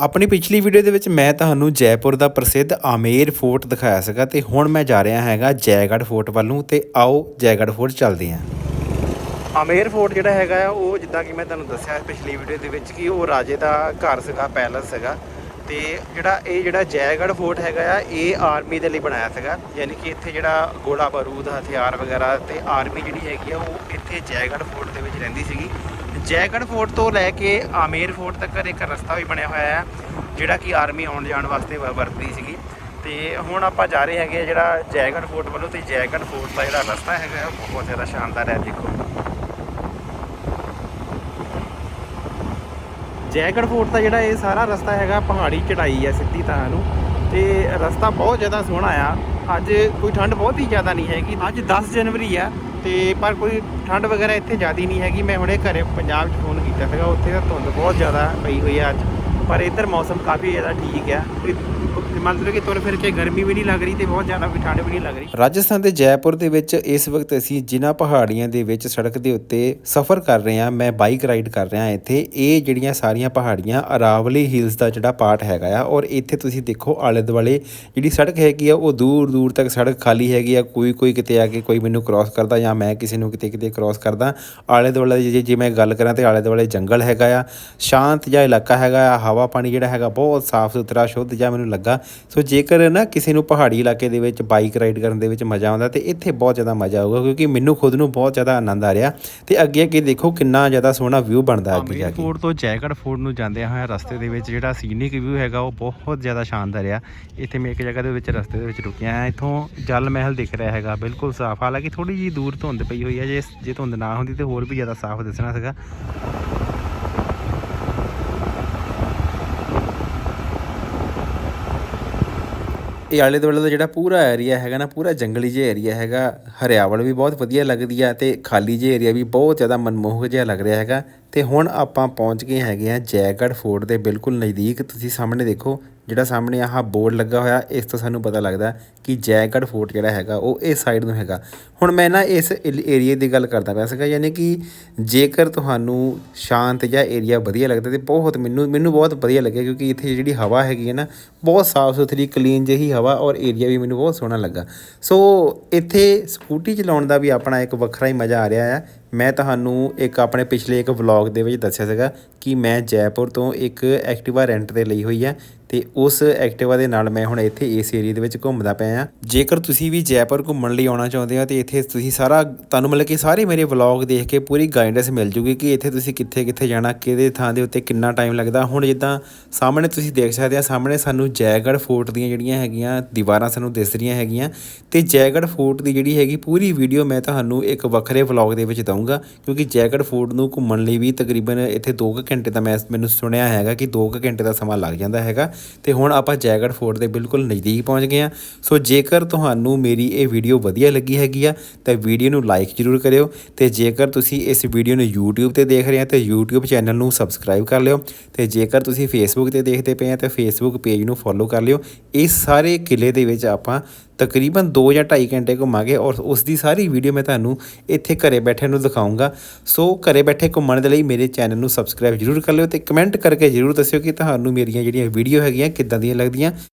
ਆਪਣੀ ਪਿਛਲੀ ਵੀਡੀਓ ਦੇ ਵਿੱਚ ਮੈਂ ਤੁਹਾਨੂੰ ਜੈਪੁਰ ਦਾ ਪ੍ਰਸਿੱਧ ਆਮੇਰ ਫੋਰਟ ਦਿਖਾਇਆ ਸੀਗਾ ਤੇ ਹੁਣ ਮੈਂ ਜਾ ਰਿਹਾ ਹੈਗਾ ਜੈਗੜ੍ਹ ਫੋਰਟ ਵੱਲੋਂ ਨੂੰ ਤੇ ਆਓ ਜੈਗੜ੍ਹ ਫੋਰਟ ਚੱਲਦੇ ਹਾਂ। ਆਮੇਰ ਫੋਰਟ ਜਿਹੜਾ ਹੈਗਾ ਆ, ਉਹ ਜਿੱਦਾਂ ਕਿ ਮੈਂ ਤੁਹਾਨੂੰ ਦੱਸਿਆ ਪਿਛਲੀ ਵੀਡੀਓ ਦੇ ਵਿੱਚ ਕਿ ਉਹ ਰਾਜੇ ਦਾ ਘਰ ਸੀਗਾ, ਪੈਲਸ ਸੀਗਾ ਤੇ ਜਿਹੜਾ ਇਹ ਜਿਹੜਾ ਜੈਗੜ੍ਹ ਫੋਰਟ ਹੈਗਾ ਆ, ਇਹ ਆਰਮੀ ਦੇ ਲਈ ਬਣਾਇਆ ਸੀਗਾ, ਯਾਨੀ ਕਿ ਇੱਥੇ ਜਿਹੜਾ ਗੋਲਾ ਬਾਰੂਦ, ਹਥਿਆਰ ਵਗੈਰਾ ਤੇ ਆਰਮੀ ਜਿਹੜੀ ਹੈਗੀ ਆ, ਉਹ ਇੱਥੇ ਜੈਗੜ੍ਹ ਫੋਰਟ ਦੇ ਵਿੱਚ ਰਹਿੰਦੀ ਸੀਗੀ। ਜੈਗੜ੍ਹ ਫੋਰਟ ਤੋਂ ਲੈ ਕੇ ਆਮੇਰ ਫੋਰਟ ਤੱਕ ਇੱਕ ਰਸਤਾ ਵੀ ਬਣਿਆ ਹੋਇਆ ਹੈ, ਜਿਹੜਾ ਕਿ ਆਰਮੀ ਆਉਣ ਜਾਣ ਵਾਸਤੇ ਵ- ਵਰਤਦੀ ਸੀਗੀ। ਤੇ ਹੁਣ ਆਪਾਂ ਜਾ ਰਹੇ ਹੈਗੇ ਆ ਜਿਹੜਾ ਜੈਗੜ੍ਹ ਫੋਰਟ ਵੱਲੋਂ, ਤੇ ਜੈਗੜ੍ਹ ਫੋਰਟ ਦਾ ਜਿਹੜਾ ਰਸਤਾ ਹੈਗਾ ਉਹ ਬਹੁਤ ਜ਼ਿਆਦਾ ਸ਼ਾਨਦਾਰ ਹੈ, ਦੇਖੋ। ਜੈਗੜ੍ਹ ਫੋਰਟ ਦਾ ਜਿਹੜਾ ਇਹ ਸਾਰਾ ਰਸਤਾ ਹੈਗਾ, ਪਹਾੜੀ ਚੜਾਈ ਹੈ ਸਿੱਧੀ ਤਰ੍ਹਾਂ ਨੂੰ। ਤੇ ਰਸਤਾ ਬਹੁਤ ਜ਼ਿਆਦਾ ਸੋਹਣਾ ਆ। ਅੱਜ ਕੋਈ ਠੰਡ ਬਹੁਤ ਹੀ ਜ਼ਿਆਦਾ ਨਹੀਂ ਹੈਗੀ। ਅੱਜ 10 ਜਨਵਰੀ ਆ ਤੇ ਪਰ ਕੋਈ ਠੰਡ ਵਗੈਰਾ ਇੱਥੇ ਜ਼ਿਆਦੀ ਨਹੀਂ ਹੈਗੀ। ਮੈਂ ਹੁਣੇ ਘਰੇ ਪੰਜਾਬ 'ਚ ਫੋਨ ਕੀਤਾ ਸੀਗਾ, ਉੱਥੇ ਤਾਂ ਧੁੰਦ ਬਹੁਤ ਜ਼ਿਆਦਾ ਪਈ ਹੋਈ ਆ ਅੱਜ। ਪਰ ਇੱਧਰ ਮੌਸਮ ਕਾਫੀ ਜ਼ਿਆਦਾ ਠੀਕ ਆ। ਮਤਲਬ ਕਿ ਤੁਰ ਫਿਰ ਕੇ ਗਰਮੀ ਵੀ ਨਹੀਂ ਲੱਗ ਰਹੀ ਤੇ ਬਹੁਤ ਜ਼ਿਆਦਾ ਵੀ ਠੰਡ ਵੀ ਨਹੀਂ ਲੱਗ ਰਹੀ। ਰਾਜਸਥਾਨ ਦੇ ਜੈਪੁਰ ਦੇ ਵਿੱਚ ਇਸ ਵਕਤ ਅਸੀਂ ਜਿਨ੍ਹਾਂ ਪਹਾੜੀਆਂ ਦੇ ਵਿੱਚ ਸੜਕ ਦੇ ਉੱਤੇ ਸਫ਼ਰ ਕਰ ਰਹੇ ਹਾਂ, ਮੈਂ ਬਾਈਕ ਰਾਈਡ ਕਰ ਰਿਹਾ ਇੱਥੇ। ਇਹ ਜਿਹੜੀਆਂ ਸਾਰੀਆਂ ਪਹਾੜੀਆਂ, ਅਰਾਵਲੀ ਹਿਲਸ ਦਾ ਜਿਹੜਾ ਪਾਰਟ ਹੈਗਾ ਆ, ਔਰ ਇੱਥੇ ਤੁਸੀਂ ਦੇਖੋ ਆਲੇ ਦੁਆਲੇ ਜਿਹੜੀ ਸੜਕ ਹੈਗੀ ਆ, ਉਹ ਦੂਰ ਦੂਰ ਤੱਕ ਸੜਕ ਖਾਲੀ ਹੈਗੀ ਆ। ਕੋਈ ਕੋਈ ਕਿਤੇ ਆ ਕੇ ਕੋਈ ਮੈਨੂੰ ਕ੍ਰਾਸ ਕਰਦਾ ਜਾਂ ਮੈਂ ਕਿਸੇ ਨੂੰ ਕਿਤੇ ਕਿਤੇ ਕ੍ਰਾਸ ਕਰਦਾ। ਆਲੇ ਦੁਆਲੇ ਜੇ ਜੇ ਮੈਂ ਗੱਲ ਕਰਾਂ ਤੇ ਆਲੇ ਦੁਆਲੇ ਜੰਗਲ ਹੈਗਾ ਆ, ਸ਼ਾਂਤ ਜਿਹਾ ਇਲਾਕਾ ਹੈਗਾ ਆ, ਹਵਾ ਪਾਣੀ ਜਿਹੜਾ ਹੈਗਾ ਬਹੁਤ ਸਾਫ਼ ਸੁਥਰਾ ਸ਼ੁੱਧ ਜਿਹਾ ਮੈਨੂੰ ਲੱਗਾ। ਸੋ ਜੇਕਰ ਨਾ ਕਿਸੇ ਨੂੰ ਪਹਾੜੀ ਇਲਾਕੇ ਦੇ ਵਿੱਚ ਬਾਈਕ ਰਾਈਡ ਕਰਨ ਦੇ ਵਿੱਚ ਮਜ਼ਾ ਆਉਂਦਾ ਤੇ ਇੱਥੇ ਬਹੁਤ ਜ਼ਿਆਦਾ ਮਜ਼ਾ ਆਊਗਾ ਕਿਉਂਕਿ ਮੈਨੂੰ ਖੁਦ ਨੂੰ ਬਹੁਤ ਜ਼ਿਆਦਾ ਆਨੰਦ ਆ ਰਿਹਾ। ਤੇ ਅੱਗੇ ਅੱਗੇ ਦੇਖੋ ਕਿੰਨਾ ਜ਼ਿਆਦਾ ਸੋਹਣਾ ਵਿਊ ਬਣਦਾ ਅੱਗੇ ਜਾ ਕੇ। ਫੋਰਟ ਤੋਂ ਜੈਗੜ ਫੋਰਟ ਨੂੰ ਜਾਂਦੇ ਹੋਏ ਰਸਤੇ ਦੇ ਵਿੱਚ ਜਿਹੜਾ ਸੀਨਿਕ ਵਿਊ ਹੈਗਾ ਉਹ ਬਹੁਤ ਜ਼ਿਆਦਾ ਸ਼ਾਨਦਾਰ ਆ। ਇੱਥੇ ਮੈਂ ਇੱਕ ਜਗ੍ਹਾ ਦੇ ਵਿੱਚ ਰਸਤੇ ਦੇ ਵਿੱਚ ਰੁਕਿਆ ਹਾਂ ਇੱਥੋਂ ਜਲ ਮਹਿਲ ਦਿਖ ਰਿਹਾ ਹੈਗਾ ਬਿਲਕੁਲ ਸਾਫ਼। ਹਾਲਾਂਕਿ ਥੋੜੀ ਜਿਹੀ ਦੂਰ ਧੁੰਦ ਪਈ ਹੋਈ ਹੈ ਜੇ ਜੇ ਧੁੰਦ ਨਾ ਹੁੰਦੀ ਤੇ ਹੋਰ ਵੀ ਜ਼ਿਆਦਾ ਸਾਫ਼ ਦਿਸਣਾ ਸੀਗਾ। ਇਹ ਆਲੇ ਦੁਆਲੇ ਦਾ ਜਿਹੜਾ ਪੂਰਾ ਏਰੀਆ ਹੈਗਾ ਨਾ, ਪੂਰਾ ਜੰਗਲੀ ਜਿਹਾ ਏਰੀਆ ਹੈਗਾ। ਹਰਿਆਵਲ ਵੀ ਬਹੁਤ ਵਧੀਆ ਲੱਗਦੀ ਆ ਤੇ ਖਾਲੀ ਜਿਹਾ ਏਰੀਆ ਵੀ ਬਹੁਤ ਜ਼ਿਆਦਾ ਮਨਮੋਹਕ ਜਿਹਾ ਲੱਗ ਰਿਹਾ ਹੈਗਾ। ਤੇ ਹੁਣ ਆਪਾਂ ਪਹੁੰਚ ਗਏ ਹੈਗੇ ਆ ਜੈਗੜ੍ਹ ਫੋਰਟ ਦੇ ਬਿਲਕੁਲ ਨਜ਼ਦੀਕ। ਤੁਸੀਂ ਸਾਹਮਣੇ ਦੇਖੋ, ਜਿਹੜਾ ਸਾਹਮਣੇ ਆਹ ਬੋਰਡ ਲੱਗਾ ਹੋਇਆ, ਇਸ ਤੋਂ ਸਾਨੂੰ ਪਤਾ ਲੱਗਦਾ ਕਿ ਜੈਗੜ੍ਹ ਫੋਰਟ ਜਿਹੜਾ ਹੈਗਾ, ਉਹ ਇਸ ਸਾਈਡ ਨੂੰ ਹੈਗਾ। ਹੁਣ ਮੈਂ ਨਾ ਇਸ ਏਰੀਏ ਦੀ ਗੱਲ ਕਰਦਾ ਪਿਆ ਸੀਗਾ, ਯਾਨੀ ਕਿ ਜੇਕਰ ਤੁਹਾਨੂੰ ਸ਼ਾਂਤ ਜਿਹਾ ਏਰੀਆ ਵਧੀਆ ਲੱਗਦਾ ਤੇ ਬਹੁਤ ਮੈਨੂੰ ਮੈਨੂੰ ਬਹੁਤ ਵਧੀਆ ਲੱਗਿਆ, ਕਿਉਂਕਿ ਇੱਥੇ ਜਿਹੜੀ ਹਵਾ ਹੈਗੀ ਹੈ ਨਾ, ਬਹੁਤ ਸਾਫ਼ ਸੁਥਰੀ ਕਲੀਨ ਜਿਹੀ ਹਵਾ ਔਰ ਏਰੀਆ ਵੀ ਮੈਨੂੰ ਬਹੁਤ ਸੋਹਣਾ ਲੱਗਾ। ਸੋ ਇੱਥੇ ਸਕੂਟੀ ਚਲਾਉਣ ਦਾ ਵੀ ਆਪਣਾ ਇੱਕ ਵੱਖਰਾ ਹੀ ਮਜ਼ਾ ਆ ਰਿਹਾ ਹੈ ਮੈਂ ਤੁਹਾਨੂੰ ਇੱਕ ਆਪਣੇ ਪਿਛਲੇ ਇੱਕ ਵਲੌਗ ਦੇ ਵਿੱਚ ਦੱਸਿਆ ਸੀਗਾ ਕਿ ਮੈਂ ਜੈਪੁਰ ਤੋਂ ਇੱਕ ਐਕਟਿਵਾ ਰੈਂਟ ਤੇ ਲਈ ਹੋਈ ਹੈ ਤੇ ਉਸ ਐਕਟਿਵਾ ਦੇ ਨਾਲ ਮੈਂ ਹੁਣ ਇੱਥੇ ਇਸ ਏਰੀਆ ਦੇ ਵਿੱਚ ਘੁੰਮਦਾ ਪਿਆ ਆ ਜੇਕਰ ਤੁਸੀਂ ਵੀ ਜੈਪੁਰ ਘੁੰਮਣ ਲਈ ਆਉਣਾ ਚਾਹੁੰਦੇ ਹੋ ਤੇ ਇੱਥੇ ਤੁਸੀਂ ਸਾਰਾ ਤੁਹਾਨੂੰ ਮਤਲਬ ਕਿ ਸਾਰੇ ਮੇਰੇ ਵਲੌਗ ਦੇਖ ਕੇ ਪੂਰੀ ਗਾਈਡੈਂਸ ਮਿਲ ਜੂਗੀ ਕਿ ਇੱਥੇ ਤੁਸੀਂ ਕਿੱਥੇ ਕਿੱਥੇ ਜਾਣਾ, ਕਿਹਦੇ ਥਾਂ ਦੇ ਉੱਤੇ ਕਿੰਨਾ ਟਾਈਮ ਲੱਗਦਾ। ਹੁਣ ਜਿੱਦਾਂ ਸਾਹਮਣੇ ਤੁਸੀਂ ਦੇਖ ਸਕਦੇ ਆ, ਸਾਹਮਣੇ ਸਾਨੂੰ ਜੈਗੜ੍ਹ ਫੋਰਟ ਦੀਆਂ ਜਿਹੜੀਆਂ ਹੈਗੀਆਂ ਦੀਵਾਰਾਂ ਸਾਨੂੰ ਦਿਸ ਰਹੀਆਂ ਹੈਗੀਆਂ ਤੇ ਜੈਗੜ੍ਹ ਫੋਰਟ ਦੀ ਜਿਹੜੀ ਹੈਗੀ ਪੂਰੀ ਵੀਡੀਓ ਮੈਂ ਤੁਹਾਨੂੰ ਇੱਕ ਵੱਖਰੇ ਵਲੌਗ ਦੇ ਵਿੱਚ ਦਊਂਗਾ, ਕਿਉਂਕਿ ਜੈਗੜ੍ਹ ਫੋਰਟ ਨੂੰ ਘੁੰਮਣ ਲਈ ਵੀ ਤਕਰੀਬਨ ਇੱਥੇ 2 ਘੰਟੇ ਦਾ ਮੈਂ, ਮੈਨੂੰ ਸੁਣਿਆ ਹੈਗਾ ਕਿ 2 ਘੰਟੇ ਦਾ ਸਮਾਂ ਲੱਗ ਜਾਂਦਾ ਹੈਗਾ। ਤੇ ਹੁਣ ਆਪਾਂ ਜੈਗੜ੍ਹ ਫੋਰਟ ਦੇ ਬਿਲਕੁਲ ਨਜ਼ਦੀਕ ਪਹੁੰਚ ਗਏ ਆ ਸੋ ਜੇਕਰ ਤੁਹਾਨੂੰ ਮੇਰੀ ਇਹ ਵੀਡੀਓ ਵਧੀਆ ਲੱਗੀ ਹੈਗੀ ਆ, ਤਾਂ ਵੀਡੀਓ ਨੂੰ ਲਾਈਕ ਜ਼ਰੂਰ ਕਰਿਓ ਤੇ ਜੇਕਰ ਤੁਸੀਂ ਇਸ ਵੀਡੀਓ ਨੂੰ YouTube ਤੇ ਦੇਖ ਰਹੇ ਆ, ਤਾਂ YouTube ਚੈਨਲ ਨੂੰ ਸਬਸਕ੍ਰਾਈਬ ਕਰ ਲਿਓ ਤੇ ਜੇਕਰ ਤੁਸੀਂ Facebook ਤੇ ਦੇਖਦੇ ਪਏ ਆ, ਤਾਂ Facebook ਪੇਜ ਨੂੰ ਫੋਲੋ ਕਰ ਲਿਓ। ਇਹ ਸਾਰੇ ਕਿਲੇ ਦੇ ਵਿੱਚ ਆਪਾਂ ਤਕਰੀਬਨ 2 ਜਾਂ 2.5 ਘੰਟੇ ਘੁੰਮਾਂਗੇ ਔਰ ਉਸ ਦੀ ਸਾਰੀ ਵੀਡੀਓ ਮੈਂ ਤੁਹਾਨੂੰ ਇੱਥੇ ਘਰੇ ਬੈਠੇ ਨੂੰ ਦਿਖਾਉਂਗਾ ਸੋ ਘਰੇ ਬੈਠੇ ਘੁੰਮਣ ਦੇ ਲਈ ਮੇਰੇ ਚੈਨਲ ਨੂੰ ਸਬਸਕ੍ਰਾਈਬ ਜ਼ਰੂਰ ਕਰ ਲਿਓ ਤੇ ਕਮੈਂਟ ਕਰਕੇ ਜ਼ਰੂਰ ਦੱਸਿਓ ਕਿ ਤੁਹਾਨੂੰ ਮੇਰੀਆਂ ਜਿਹੜੀਆਂ ਵੀਡੀਓ ਹੈਗੀਆਂ ਕਿੱਦਾਂ ਦੀਆਂ ਲੱਗਦੀਆਂ।